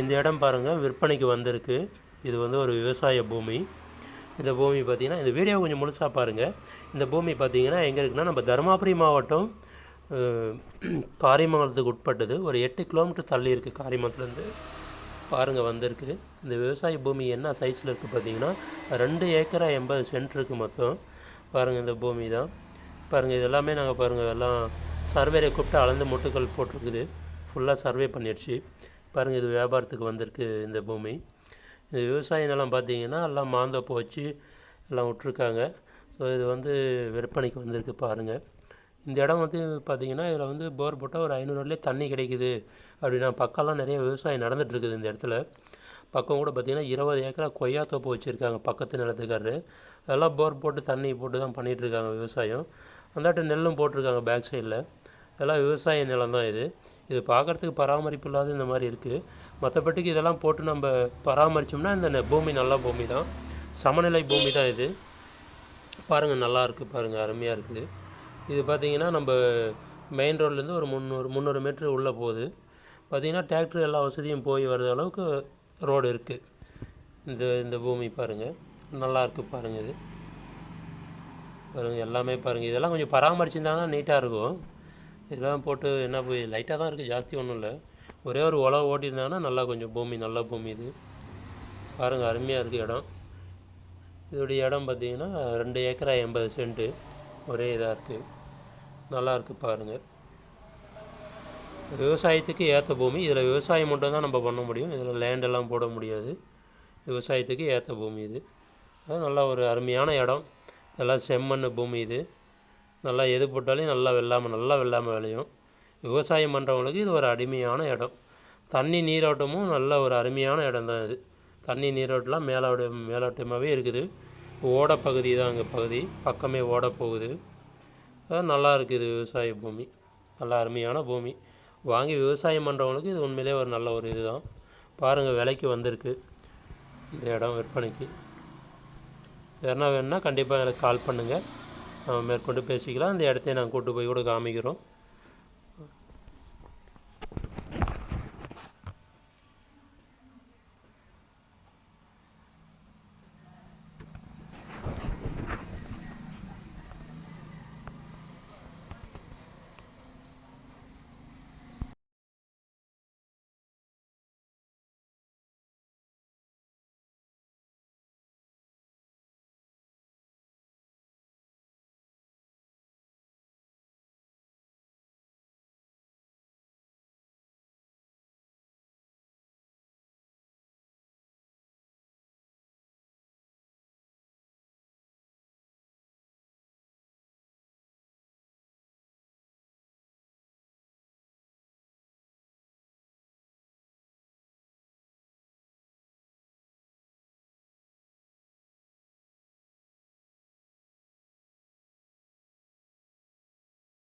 இந்த இடம் பாருங்கள் விற்பனைக்கு வந்திருக்கு. இது வந்து ஒரு விவசாய பூமி. இந்த பூமி பார்த்தீங்கன்னா இந்த வீடியோ கொஞ்சம் முழுசாக பாருங்கள் இந்த பூமி பார்த்தீங்கன்னா எங்கே இருக்குன்னா நம்ம தருமபுரி மாவட்டம் அஹ், காரியமங்கலத்துக்கு உட்பட்டது. ஒரு எட்டு கிலோமீட்டர் தள்ளி இருக்குது காரியமங்கலத்துலேருந்து பாருங்கள் வந்திருக்கு. இந்த விவசாய பூமி என்ன சைஸில் இருக்குது பார்த்தீங்கன்னா ரெண்டு ஏக்கரா எண்பது சென்ட் இருக்குது மொத்தம். பாருங்கள் இந்த பூமி தான். பாருங்கள் இதெல்லாமே நாங்கள் பாருங்கள் எல்லாம் சர்வேரை கூப்பிட்டு அளந்து முட்டுக்கள் போட்டிருக்குது. ஃபுல்லாக சர்வே பண்ணிடுச்சு பாருங்கள் இது வியாபாரத்துக்கு வந்திருக்கு இந்த பூமி. இந்த விவசாய நிலம் பார்த்தீங்கன்னா எல்லாம் மாந்தோப்பு வச்சு எல்லாம் விட்ருக்காங்க ஸோ இது வந்து விற்பனைக்கு வந்திருக்கு பாருங்கள் இந்த இடம் வந்து பார்த்தீங்கன்னா இதில் வந்து போர் போட்டால் ஒரு ஐநூறுலேயே தண்ணி கிடைக்குது. அப்படின்னா பக்கம்லாம் நிறைய விவசாயம் நடந்துகிட்ருக்குது இந்த இடத்துல. பக்கம் கூட பார்த்திங்கன்னா இருபது ஏக்கரா கொய்யா தோப்பு வச்சுருக்காங்க பக்கத்து நிலத்துக்காரரு. அதெல்லாம் போர் போட்டு தண்ணி போட்டு தான் பண்ணிகிட்ருக்காங்க விவசாயம். அந்தாட்ட நெல்லும் போட்டிருக்காங்க பேக் சைடில். அதெல்லாம் விவசாய நிலம் தான் இது. இது பார்க்குறதுக்கு பராமரிப்பு இல்லாத இந்த மாதிரி இருக்குது மற்றபடிக்கு இதெல்லாம் போட்டு நம்ம பராமரித்தோம்னா இந்த பூமி நல்ல பூமி தான். சமநிலை பூமி தான் இது. பாருங்கள் நல்லா இருக்குது பாருங்கள் அருமையாக இருக்குது இது பார்த்தீங்கன்னா நம்ம மெயின் ரோட்லேருந்து ஒரு முந்நூறு முந்நூறு மீட்ரு உள்ளே போகுது. பார்த்திங்கன்னா டிராக்டர் எல்லா வசதியும் போய் வர்ற அளவுக்கு ரோடு இருக்குது இந்த இந்த பூமி பாருங்கள் நல்லா இருக்குது பாருங்கள் இது. பாருங்கள் எல்லாமே பாருங்கள் இதெல்லாம் கொஞ்சம் பராமரிச்சிருந்தாங்கன்னா நீட்டாக இருக்கும். இதெல்லாம் போட்டு என்ன போய் லைட்டாக தான் இருக்குது ஜாஸ்தி ஒன்றும் இல்லை. ஒரே ஒரு உழவு ஓட்டியிருந்தாங்கன்னா நல்லா கொஞ்சம் பூமி நல்ல பூமி இது. பாருங்கள் அருமையாக இருக்குது இடம். இதோடைய இடம் பார்த்தீங்கன்னா ரெண்டு ஏக்கரா எண்பது சென்ட்டு ஒரே இதாக இருக்குது நல்லா இருக்குது பாருங்கள் விவசாயத்துக்கு ஏற்ற பூமி இதில் விவசாயம் மட்டும் தான் நம்ம பண்ண முடியும். இதில் லேண்டெல்லாம் போட முடியாது. விவசாயத்துக்கு ஏற்ற பூமி இது. அது நல்லா ஒரு அருமையான இடம். நல்லா செம்மண் பூமி இது. நல்லா எது போட்டாலும் நல்லா வெள்ளாமல் நல்லா வெள்ளாமல் விளையும். விவசாயம் பண்ணுறவங்களுக்கு இது ஒரு அருமையான இடம். தண்ணி நீரோட்டமும் நல்ல ஒரு அருமையான இடம் தான் இது. தண்ணி நீரோட்டம்லாம் மேலோட மேலோட்டமாகவே இருக்குது. ஓட பகுதி தான் அங்கே பகுதி. பக்கமே ஓட போகுது. நல்லா இருக்குது விவசாய பூமி. நல்லா அருமையான பூமி. வாங்கி விவசாயம் பண்ணுறவங்களுக்கு இது உண்மையிலே ஒரு நல்ல ஒரு இதுதான். பாருங்கள் விலைக்கு வந்திருக்கு. இந்த இடம் விற்பனைக்கு. யாருன்னா வேணுன்னா கண்டிப்பாக எனக்கு கால் பண்ணுங்கள் மேற்கொண்டு பேசிக்கலாம். அந்த இடத்தையும் நாங்கள் கூட்டு போய் கூட காமிக்கிறோம்.